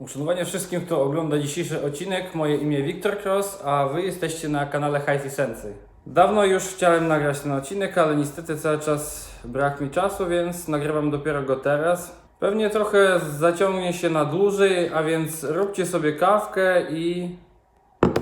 Uszanowanie wszystkim, kto ogląda dzisiejszy odcinek. Moje imię Wiktor Cross, a Wy jesteście na kanale HiFi Sensei. Dawno już chciałem nagrać ten odcinek, ale niestety cały czas brak mi czasu, więc nagrywam dopiero go teraz. Pewnie trochę zaciągnie się na dłużej, a więc róbcie sobie kawkę i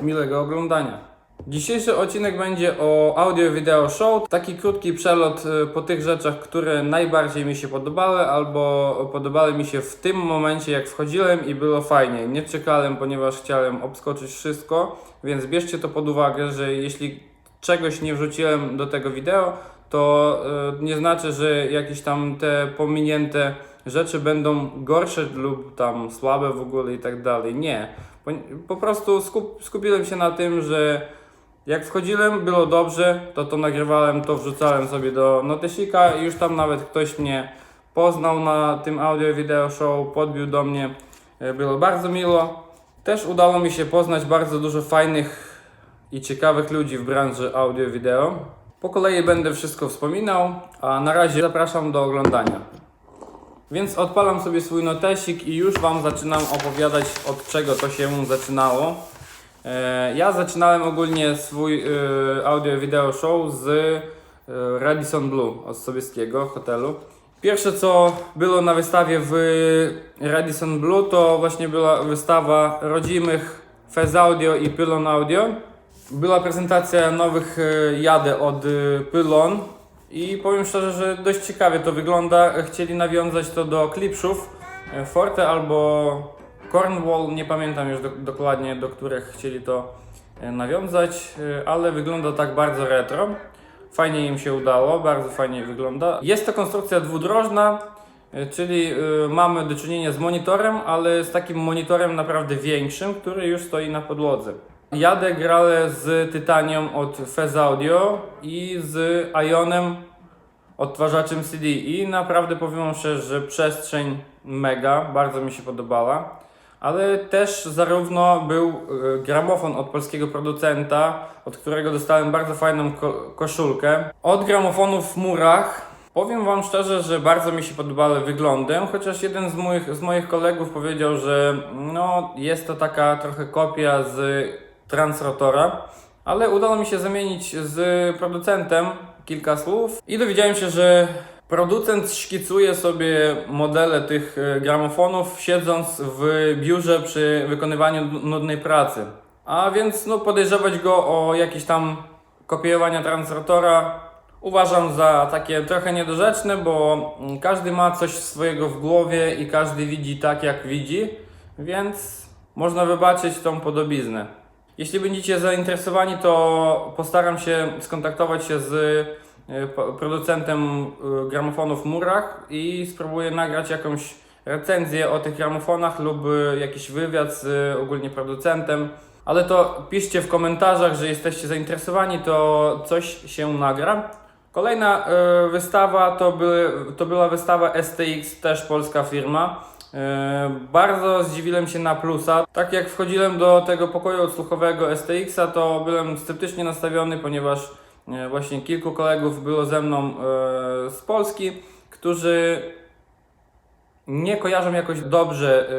miłego oglądania. Dzisiejszy odcinek będzie o audio video show. Taki krótki przelot y, po tych rzeczach, które najbardziej mi się podobały albo podobały mi się w tym momencie, jak wchodziłem i było fajnie. Nie czekałem, ponieważ chciałem obskoczyć wszystko, więc bierzcie to pod uwagę, że jeśli czegoś nie wrzuciłem do tego wideo, to y, nie znaczy, że jakieś tam te pominięte rzeczy będą gorsze lub tam słabe w ogóle i tak dalej. Nie. Po, prostu skup, skupiłem się na tym, że jak wchodziłem, było dobrze, to to nagrywałem, to wrzucałem sobie do notesika i już tam nawet ktoś mnie poznał na tym audio video show, podbił do mnie, E, było bardzo miło. Też udało mi się poznać bardzo dużo fajnych i ciekawych ludzi w branży audio wideo. Po kolei będę wszystko wspominał, a na razie zapraszam do oglądania. Więc odpalam sobie swój notesik i już Wam zaczynam opowiadać od czego to się zaczynało. E, Ja zaczynałem ogólnie swój e, audio wideo show z e, Radisson Blue od Sobieskiego hotelu. Pierwsze co było na wystawie w Radisson Blue to właśnie była wystawa rodzimych Fez Audio i Pylon Audio. Była prezentacja nowych e, jadę od Pylon i powiem szczerze, że dość ciekawie to wygląda. Chcieli nawiązać to do klipszów e, Forte albo Cornwall, nie pamiętam już do, dokładnie do których chcieli to e, nawiązać, e, ale wygląda tak bardzo retro. Fajnie im się udało, bardzo fajnie wygląda. Jest to konstrukcja dwudrożna, e, czyli mamy do czynienia z monitorem, ale z takim monitorem naprawdę większym, który już stoi na podłodze. Jadę grale z Tytanią od Fez Audio i z Ionem odtwarzaczem CD i naprawdę powiem szczerze, że przestrzeń mega, bardzo mi się podobała. Ale też zarówno był e, gramofon od polskiego producenta, od którego dostałem bardzo fajną ko- koszulkę. Od gramofonów w murach powiem wam szczerze, że bardzo mi się podobały wyglądem, chociaż jeden z moich, z moich kolegów powiedział, że no, jest to taka trochę kopia z Transrotora. Ale udało mi się zamienić z producentem kilka słów i dowiedziałem się, że producent szkicuje sobie modele tych e, gramofonów siedząc w biurze przy wykonywaniu nudnej pracy. A więc no, podejrzewać go o jakieś tam kopiowania transrotora uważam za takie trochę niedorzeczne, bo mm, każdy ma coś swojego w głowie i każdy widzi tak jak widzi, więc można wybaczyć tą podobiznę. Jeśli będziecie zainteresowani, to postaram się skontaktować się z producentem e, gramofonów murach i spróbuję nagrać jakąś recenzję o tych gramofonach lub e, jakiś wywiad z e, ogólnie producentem. Ale to piszcie w komentarzach, że jesteście zainteresowani, to coś się nagra. Kolejna e, wystawa to, by, to była wystawa STX, też polska firma. E, bardzo zdziwiłem się na plusa. Tak jak wchodziłem do tego pokoju odsłuchowego STX-a, to byłem sceptycznie nastawiony, ponieważ e, właśnie kilku kolegów było ze mną e, z Polski, którzy nie kojarzą jakoś dobrze e,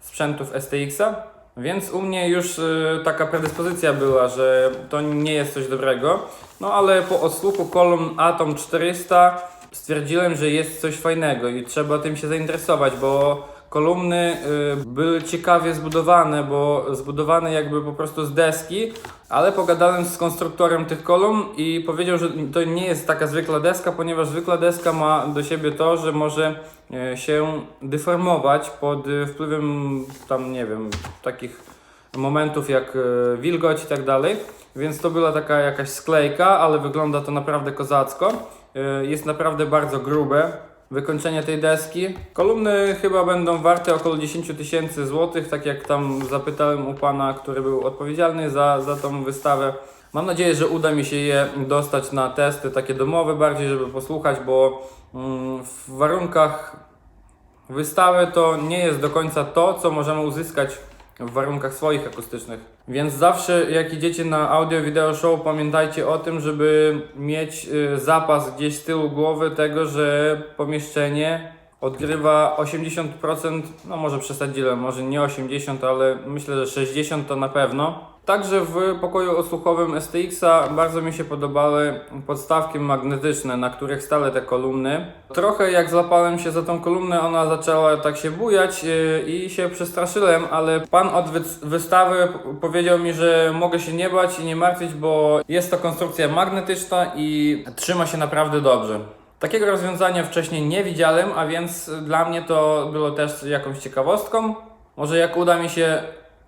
sprzętów STX-a, więc u mnie już e, taka predyspozycja była, że to nie jest coś dobrego. No ale po odsłuchu kolumn Atom 400 stwierdziłem, że jest coś fajnego i trzeba tym się zainteresować, bo kolumny y, były ciekawie zbudowane, bo zbudowane jakby po prostu z deski, ale pogadałem z konstruktorem tych kolumn i powiedział, że to nie jest taka zwykła deska, ponieważ zwykła deska ma do siebie to, że może e, się deformować pod e, wpływem tam nie wiem, takich momentów jak wilgoć i tak dalej. Więc to była taka jakaś sklejka, ale wygląda to naprawdę kozacko. Jest naprawdę bardzo grube wykończenie tej deski. Kolumny chyba będą warte około 10 tysięcy złotych, tak jak tam zapytałem u pana, który był odpowiedzialny za, za tą wystawę. Mam nadzieję, że uda mi się je dostać na testy takie domowe bardziej, żeby posłuchać, bo mm, w warunkach Wystawy to nie jest do końca to, co możemy uzyskać w warunkach swoich akustycznych. Więc zawsze jak idziecie na audio wideo show, pamiętajcie o tym, żeby mieć y, zapas gdzieś z tyłu głowy tego, że pomieszczenie odgrywa 80%, no może przesadziłem, może nie 80, ale myślę, że 60 to na pewno. Także w pokoju odsłuchowym STX-a bardzo mi się podobały podstawki magnetyczne, na których stale te kolumny. Trochę jak złapałem się za tą kolumnę, ona zaczęła tak się bujać yy, i się przestraszyłem, ale pan od wy- wystawy powiedział mi, że mogę się nie bać i nie martwić, bo jest to konstrukcja magnetyczna i trzyma się naprawdę dobrze. Takiego rozwiązania wcześniej nie widziałem, a więc dla mnie to było też jakąś ciekawostką. Może jak uda mi się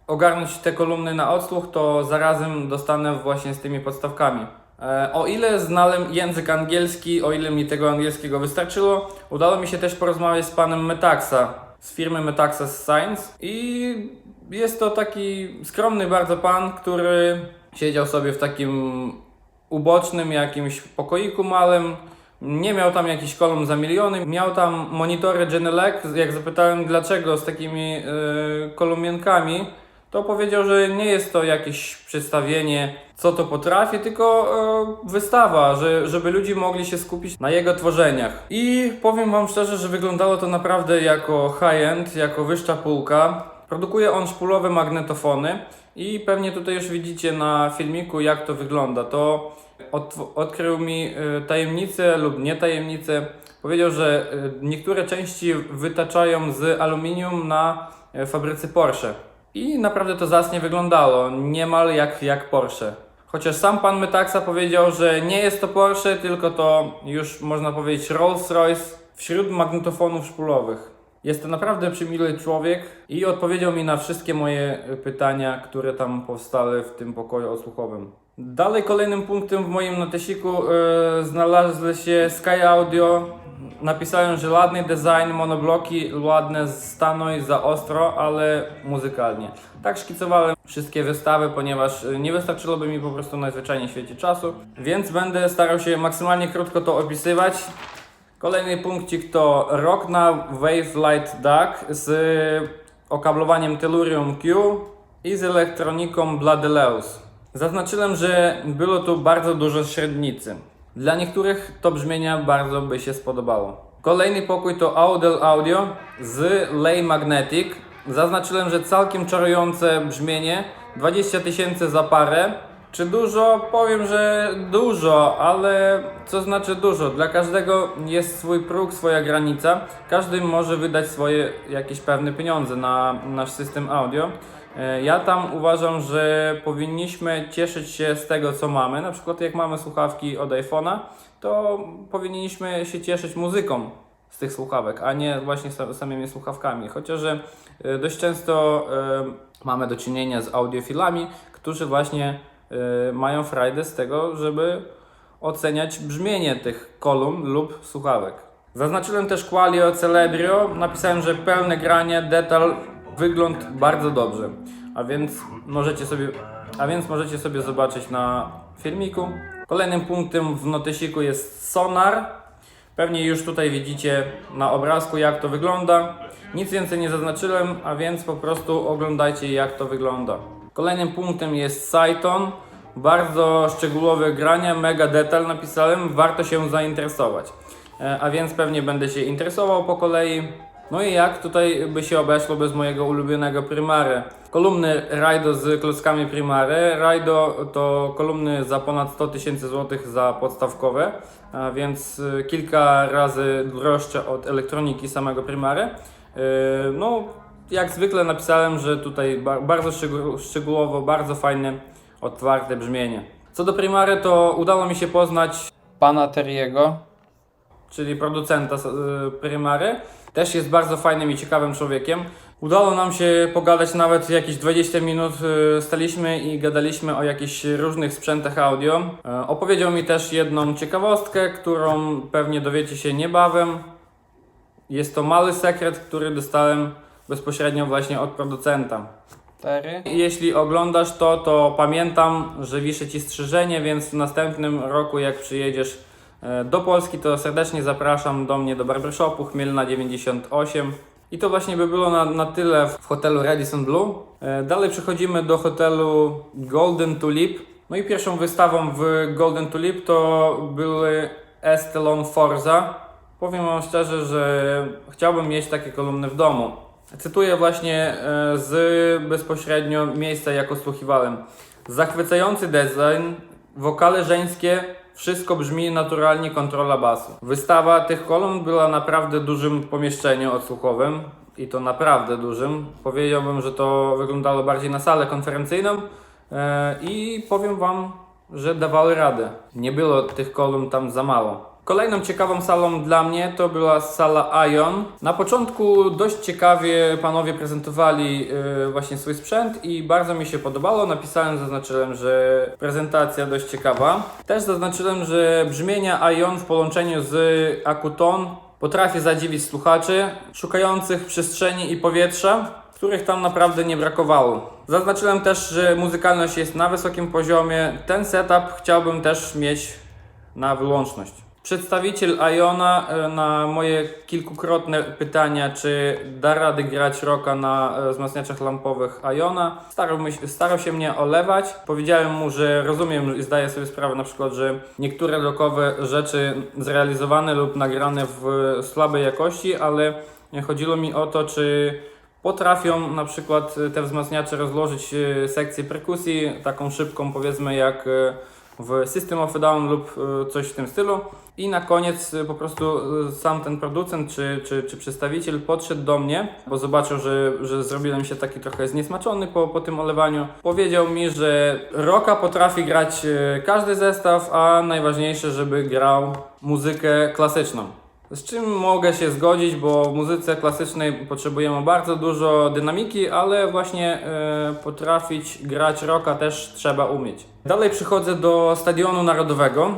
ogarnąć te kolumny na odsłuch, to zarazem dostanę właśnie z tymi podstawkami. E, o ile znałem język angielski, o ile mi tego angielskiego wystarczyło, udało mi się też porozmawiać z panem Metaxa z firmy Metaxas Science i jest to taki skromny bardzo pan, który siedział sobie w takim ubocznym jakimś pokoiku małym. Nie miał tam jakichś kolumn za miliony, miał tam monitory Genelec. Jak zapytałem dlaczego z takimi yy, kolumienkami, to powiedział, że nie jest to jakieś przedstawienie, co to potrafi, tylko e, wystawa, że, żeby ludzie mogli się skupić na jego tworzeniach. I powiem Wam szczerze, że wyglądało to naprawdę jako high-end, jako wyższa półka. Produkuje on szpulowe magnetofony i pewnie tutaj już widzicie na filmiku, jak to wygląda. To od, odkrył mi e, tajemnicę lub nie tajemnicę. Powiedział, że e, niektóre części wytaczają z aluminium na e, fabryce Porsche. I naprawdę to zacnie wyglądało, niemal jak, jak Porsche. Chociaż sam pan Metaxa powiedział, że nie jest to Porsche, tylko to już można powiedzieć Rolls-Royce wśród magnetofonów szpulowych. Jest to naprawdę przymiły człowiek i odpowiedział mi na wszystkie moje pytania, które tam powstały w tym pokoju odsłuchowym. Dalej kolejnym punktem w moim notesiku yy, znalazły się Sky Audio. Napisałem, że ładny design, monobloki, ładne stanoj za ostro, ale muzykalnie. Tak szkicowałem wszystkie wystawy, ponieważ y, nie wystarczyłoby mi po prostu najzwyczajniej w świecie czasu, więc będę starał się maksymalnie krótko to opisywać. Kolejny punkcik to Rockna Wave Light DAC z okablowaniem Tellurium Q i z elektroniką Bladeleus. Zaznaczyłem, że było tu bardzo dużo średnicy. Dla niektórych to brzmienia bardzo by się spodobało. Kolejny pokój to Audel Audio z Lay Magnetic. Zaznaczyłem, że całkiem czarujące brzmienie, 20 tysięcy za parę. Czy dużo? Powiem, że dużo, ale co znaczy dużo? Dla każdego jest swój próg, swoja granica. Każdy może wydać swoje jakieś pewne pieniądze na nasz system audio. E, Ja tam uważam, że powinniśmy cieszyć się z tego, co mamy. Na przykład, jak mamy słuchawki od iPhone'a, to powinniśmy się cieszyć muzyką z tych słuchawek, a nie właśnie sa- samymi słuchawkami. Chociaż e, dość często e, mamy do czynienia z audiofilami, którzy właśnie mają frajdę z tego, żeby oceniać brzmienie tych kolumn lub słuchawek. Zaznaczyłem też Qualio Celebrio, napisałem, że pełne granie, detal, wygląd bardzo dobrze. A więc możecie sobie, a więc możecie sobie zobaczyć na filmiku. Kolejnym punktem w notesiku jest sonar. Pewnie już tutaj widzicie na obrazku jak to wygląda. Nic więcej nie zaznaczyłem, a więc po prostu oglądajcie jak to wygląda. Kolejnym punktem jest Saiton. Bardzo szczegółowe grania, mega detal napisałem, warto się zainteresować. E, A więc pewnie będę się interesował po kolei. No i jak tutaj by się obeszło bez mojego ulubionego Primary? Kolumny Raido z klockami Primary. Raido to kolumny za ponad 100 tysięcy złotych za podstawkowe, więc y, kilka razy droższe od elektroniki samego Primary. Y, No, jak zwykle napisałem, że tutaj ba- bardzo szczegół- szczegółowo, bardzo fajne, otwarte brzmienie. Co do Primary, to udało mi się poznać pana Teriego, czyli producenta y, Primary. Też jest bardzo fajnym i ciekawym człowiekiem. Udało nam się pogadać nawet jakieś 20 minut. y, Staliśmy i gadaliśmy o jakichś różnych sprzętach audio. E, Opowiedział mi też jedną ciekawostkę, którą pewnie dowiecie się niebawem. Jest to mały sekret, który dostałem bezpośrednio właśnie od producenta. Jeśli oglądasz to, to pamiętam, że wiszę Ci strzyżenie, więc w następnym roku, jak przyjedziesz do Polski, to serdecznie zapraszam do mnie do barbershopu Chmielna 98. I to właśnie by było na, na tyle w hotelu Radisson Blue. E, Dalej przechodzimy do hotelu Golden Tulip. No i pierwszą wystawą w Golden Tulip to były Estelon Forza. Powiem Wam szczerze, że chciałbym mieć takie kolumny w domu. Cytuję właśnie e, z bezpośrednio miejsca, jak osłuchiwałem. Zachwycający design, wokale żeńskie, wszystko brzmi naturalnie, kontrola basu. Wystawa tych kolumn była naprawdę dużym pomieszczeniu odsłuchowym i to naprawdę dużym. Powiedziałbym, że to wyglądało bardziej na salę konferencyjną e, i powiem Wam, że dawały radę. Nie było tych kolumn tam za mało. Kolejną ciekawą salą dla mnie to była sala Ion. Na początku dość ciekawie panowie prezentowali yy, właśnie swój sprzęt i bardzo mi się podobało. Napisałem, zaznaczyłem, że prezentacja dość ciekawa. Też zaznaczyłem, że brzmienia Ion w połączeniu z Akuton potrafi zadziwić słuchaczy szukających przestrzeni i powietrza, których tam naprawdę nie brakowało. Zaznaczyłem też, że muzykalność jest na wysokim poziomie. Ten setup chciałbym też mieć na wyłączność. Przedstawiciel Iona e, na moje kilkukrotne pytania, czy da rady grać rocka na e, wzmacniaczach lampowych Iona, starał, starał się mnie olewać. Powiedziałem mu, że rozumiem i zdaję sobie sprawę na przykład, że niektóre rockowe rzeczy zrealizowane lub nagrane w słabej jakości, ale chodziło mi o to, czy potrafią na przykład te wzmacniacze rozłożyć e, sekcję perkusji, taką szybką powiedzmy jak w System of a Down lub e, coś w tym stylu. I na koniec e, po prostu e, sam ten producent czy, czy, czy przedstawiciel podszedł do mnie, bo zobaczył, że, że zrobiłem się taki trochę zniesmaczony po, po tym olewaniu. Powiedział mi, że rocka potrafi grać każdy zestaw, a najważniejsze, żeby grał muzykę klasyczną. Z czym mogę się zgodzić, bo w muzyce klasycznej potrzebujemy bardzo dużo dynamiki, ale właśnie e, potrafić grać rocka też trzeba umieć. Dalej przychodzę do Stadionu Narodowego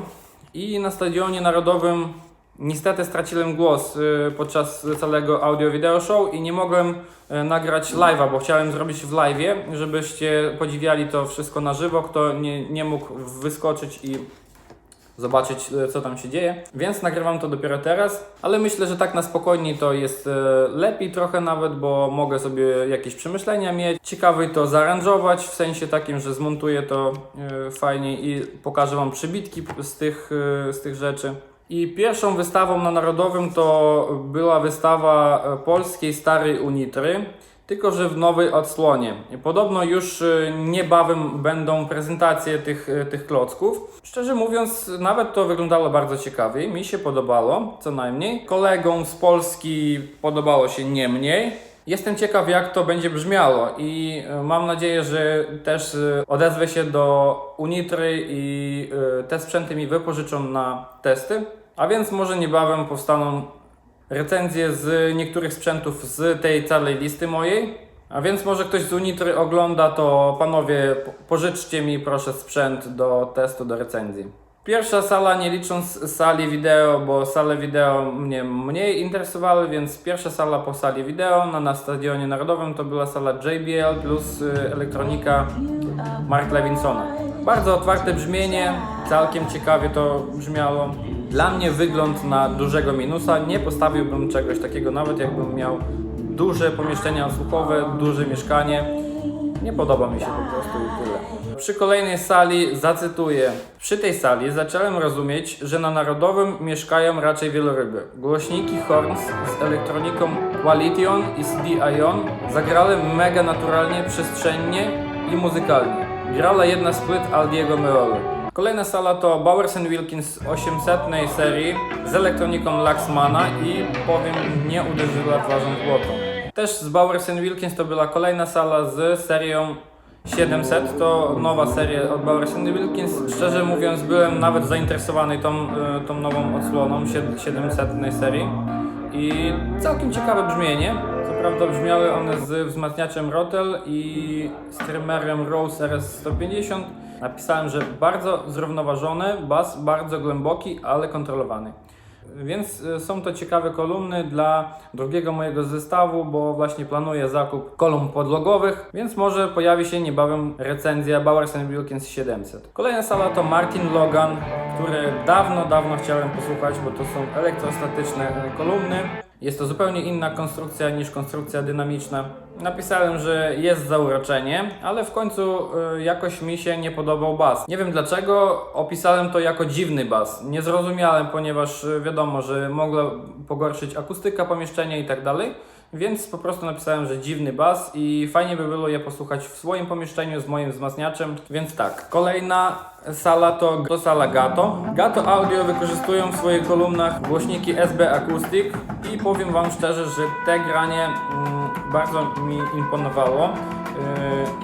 i na Stadionie Narodowym niestety straciłem głos e, podczas całego audio-wideo show i nie mogłem e, nagrać live'a, bo chciałem zrobić w live'ie, żebyście podziwiali to wszystko na żywo, kto nie, nie mógł wyskoczyć i zobaczyć, e, co tam się dzieje. Więc nagrywam to dopiero teraz, ale myślę, że tak na spokojniej to jest e, lepiej trochę nawet, bo mogę sobie jakieś przemyślenia mieć. Ciekawy to zaaranżować, w sensie takim, że zmontuję to e, fajnie i pokażę Wam przybitki z tych, z tych rzeczy. I pierwszą wystawą na Narodowym to była wystawa polskiej Starej Unitry, tylko że w nowej odsłonie. Podobno już e, niebawem będą prezentacje tych, e, tych klocków. Szczerze mówiąc, nawet to wyglądało bardzo ciekawie. Mi się podobało, co najmniej. Kolegom z Polski podobało się nie mniej. Jestem ciekaw, jak to będzie brzmiało i e, mam nadzieję, że też odezwę się do Unitry i te sprzęty mi wypożyczą na testy. A więc może niebawem powstaną recenzje z niektórych sprzętów z tej całej listy mojej. A więc może ktoś z Unitry ogląda, to panowie po- pożyczcie mi proszę sprzęt do testu, do recenzji. Pierwsza sala, nie licząc sali wideo, bo sale wideo mnie mniej interesowały, więc pierwsza sala po sali wideo na, na Stadionie Narodowym to była sala JBL plus y, elektronika Mark Levinsona. Bardzo otwarte brzmienie, całkiem ciekawie to brzmiało. Dla mnie wygląd na dużego minusa, nie postawiłbym czegoś takiego nawet jakbym miał duże pomieszczenia odsłuchowe, duże mieszkanie. Nie podoba mi się po prostu i tyle. Przy kolejnej sali zacytuję. Przy tej sali zacząłem rozumieć, że na Narodowym mieszkają raczej wieloryby. Głośniki Horns z elektroniką Qualition i CD Ion zagrały mega naturalnie, przestrzennie i muzykalnie. Grała jedna z płyt Aldiego Meoły. Kolejna sala to Bowers Wilkins 800 serii z elektroniką Laxmana i powiem, nie uderzyła twarzą w. Też z Bowers Wilkins to była kolejna sala z serią 700, to nowa seria od Bowers Wilkins. Szczerze mówiąc, byłem nawet zainteresowany tą, e, tą nową odsłoną sied- 700 serii i całkiem ciekawe brzmienie. Prawda brzmiały one z wzmacniaczem Rotel i streamerem Rose RS150. Napisałem, że bardzo zrównoważony, bas bardzo głęboki, ale kontrolowany. Więc y, są to ciekawe kolumny dla drugiego mojego zestawu, bo właśnie planuję zakup kolumn podlogowych, więc może pojawi się niebawem recenzja Bowers Wilkins 700. Kolejna sala to Martin Logan, które dawno, dawno chciałem posłuchać, bo to są elektrostatyczne y, kolumny. Jest to zupełnie inna konstrukcja niż konstrukcja dynamiczna. Napisałem, że jest zauroczenie, ale w końcu y, jakoś mi się nie podobał bas. Nie wiem dlaczego, opisałem to jako dziwny bas. Nie zrozumiałem, ponieważ y, wiadomo, że mogła pogorszyć akustyka pomieszczenia i tak dalej. Więc po prostu napisałem, że dziwny bas i fajnie by było je posłuchać w swoim pomieszczeniu z moim wzmacniaczem. Więc tak, kolejna sala to, to sala Gato. Gato Audio wykorzystują w swoich kolumnach głośniki SB Acoustic i powiem Wam szczerze, że te granie mm, bardzo mi imponowało.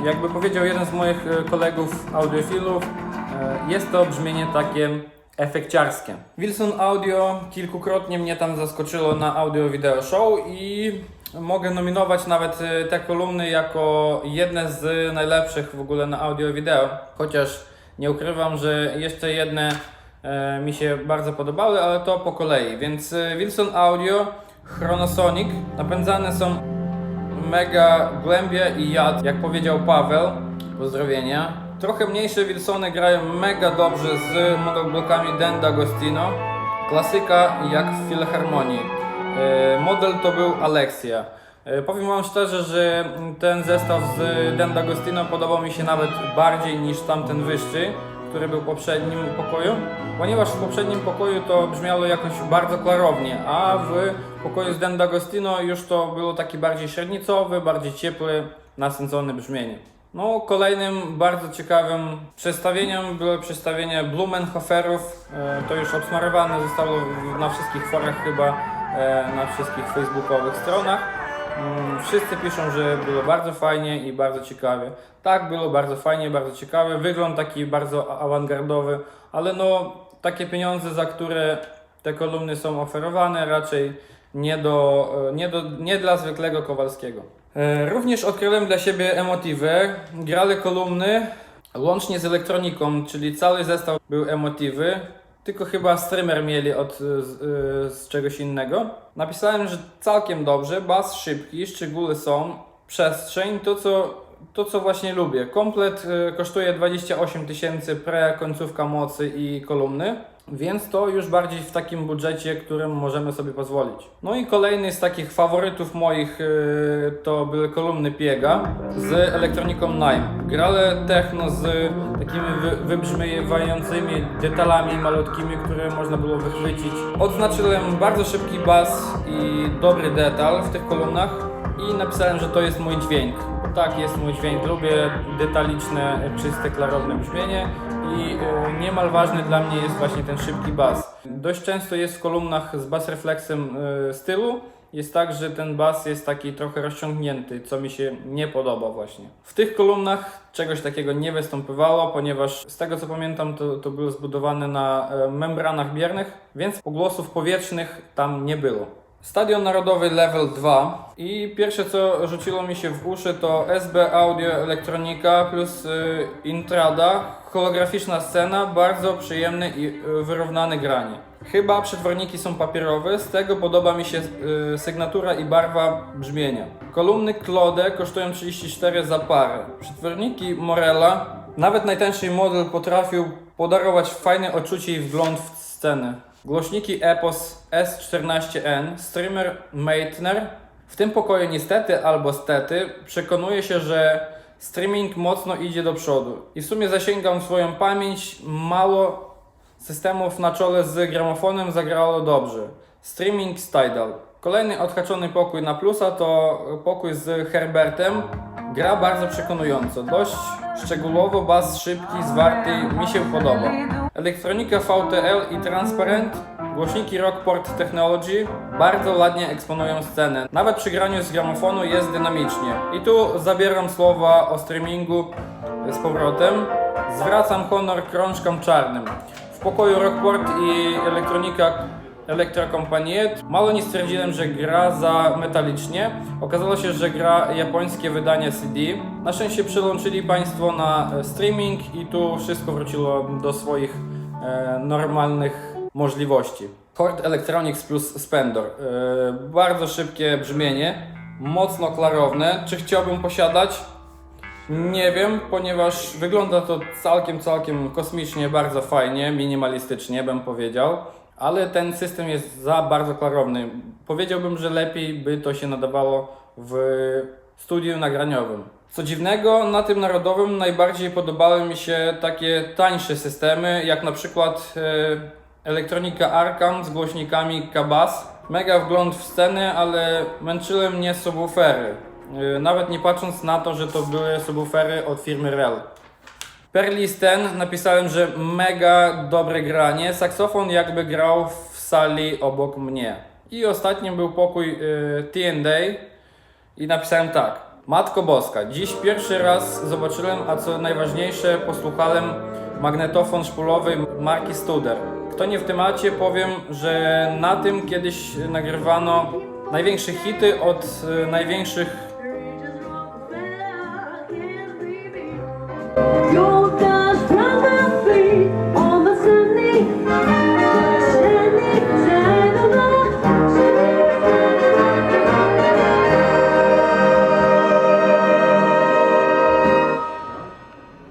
Yy, jakby powiedział jeden z moich y, kolegów audiofilów, yy, jest to brzmienie takie efekciarskie. Wilson Audio kilkukrotnie mnie tam zaskoczyło na Audio Video Show i mogę nominować nawet y, te kolumny jako jedne z najlepszych w ogóle na Audio Video. Chociaż nie ukrywam, że jeszcze jedne e, mi się bardzo podobały, ale to po kolei. Więc y, Wilson Audio, Chronosonic napędzane są mega głębie i jad, jak powiedział Paweł. Pozdrowienia. Trochę mniejsze Wilsony grają mega dobrze z monoblokami Dan D'Agostino. Klasyka jak w Filharmonii. E, Model to był Alexia. E, Powiem Wam szczerze, że ten zestaw z Dan D'Agostino podobał mi się nawet bardziej niż tamten wyższy, który był w poprzednim pokoju, ponieważ w poprzednim pokoju to brzmiało jakoś bardzo klarownie, a w pokoju z Dan D'Agostino już to było taki bardziej średnicowy, bardziej ciepły, nasycone brzmienie. No, kolejnym bardzo ciekawym przedstawieniem było przedstawienie Blumenhoferów. E, To już obsmarowane zostało na wszystkich forach chyba, na wszystkich facebookowych stronach. Mm, Wszyscy piszą, że było bardzo fajnie i bardzo ciekawie. Tak, było bardzo fajnie, bardzo ciekawe. Wygląd taki bardzo awangardowy, ale no takie pieniądze, za które te kolumny są oferowane, raczej nie, do, e, nie, do, nie dla zwykłego Kowalskiego. E, Również odkryłem dla siebie Emotivę. Grali kolumny łącznie z elektroniką, czyli cały zestaw był Emotiwy. Tylko chyba streamer mieli od, e, z, e, z czegoś innego. Napisałem, że całkiem dobrze, bas szybki, szczegóły są, przestrzeń, to co, to co właśnie lubię. Komplet e, kosztuje 28 tysięcy pre, końcówka mocy i kolumny. Więc to już bardziej w takim budżecie, którym możemy sobie pozwolić. No i kolejny z takich faworytów moich e, to były kolumny Piega z elektroniką Nime. Grale techno z takimi wy, wybrzmiewającymi detalami malutkimi, które można było wychwycić. Odznaczyłem bardzo szybki bas i dobry detal w tych kolumnach i napisałem, że to jest mój dźwięk. Tak, jest mój dźwięk. Lubię detaliczne, czyste, klarowne brzmienie i e, niemal ważny dla mnie jest właśnie ten szybki bas. Dość często jest w kolumnach z bas refleksem e, stylu. Jest tak, że ten bas jest taki trochę rozciągnięty, co mi się nie podoba właśnie. W tych kolumnach czegoś takiego nie występowało, ponieważ z tego co pamiętam to, to było zbudowane na e, membranach biernych, więc pogłosów powietrznych tam nie było. Stadion Narodowy Level 2 i pierwsze co rzuciło mi się w uszy to SB Audio Elektronika plus y, Intrada, holograficzna scena, bardzo przyjemne i y, wyrównane granie. Chyba przetworniki są papierowe, z tego podoba mi się y, sygnatura i barwa brzmienia. Kolumny Claude kosztują 34 za parę. Przetworniki Morella, nawet najtańszy model potrafił podarować fajne odczucie i wgląd w scenę. Głośniki Epos S14N, streamer Meitner. W tym pokoju niestety albo stety przekonuję się, że streaming mocno idzie do przodu. I w sumie zasięgam swoją pamięć, mało systemów na czole z gramofonem zagrało dobrze. Streaming z Tidal. Kolejny odhaczony pokój na plusa to pokój z Herbertem. Gra bardzo przekonująco. Dość szczegółowo, bas szybki, zwarty, mi się podoba. Elektronika VTL i Transparent, głośniki Rockport Technology bardzo ładnie eksponują scenę. Nawet przy graniu z gramofonu jest dynamicznie. I tu zabieram słowa o streamingu z powrotem. Zwracam honor krążkom czarnym. W pokoju Rockport i elektronika Electra Companiet. Mało nie stwierdziłem, że gra za metalicznie. Okazało się, że gra japońskie wydanie CD. Na szczęście przyłączyli Państwo na e, streaming i tu wszystko wróciło do swoich e, normalnych możliwości. Chord Electronics plus Spendor. E, bardzo szybkie brzmienie, mocno klarowne. Czy chciałbym posiadać? Nie wiem, ponieważ wygląda to całkiem, całkiem kosmicznie, bardzo fajnie, minimalistycznie bym powiedział. Ale ten system jest za bardzo klarowny. Powiedziałbym, że lepiej by to się nadawało w studiu nagraniowym. Co dziwnego, na tym narodowym najbardziej podobały mi się takie tańsze systemy, jak na przykład e, elektronika Arkham z głośnikami Kabas. Mega wgląd w scenę, ale męczyły mnie subwoofery. E, nawet nie patrząc na to, że to były subwoofery od firmy Rel. Perlis ten napisałem, że mega dobre granie. Saksofon jakby grał w sali obok mnie. I ostatnim był pokój y, T&A i napisałem tak. Matko Boska, dziś pierwszy raz zobaczyłem, a co najważniejsze, posłuchałem magnetofon szpulowy marki Studer. Kto nie w temacie, powiem, że na tym kiedyś nagrywano największe hity od y, największych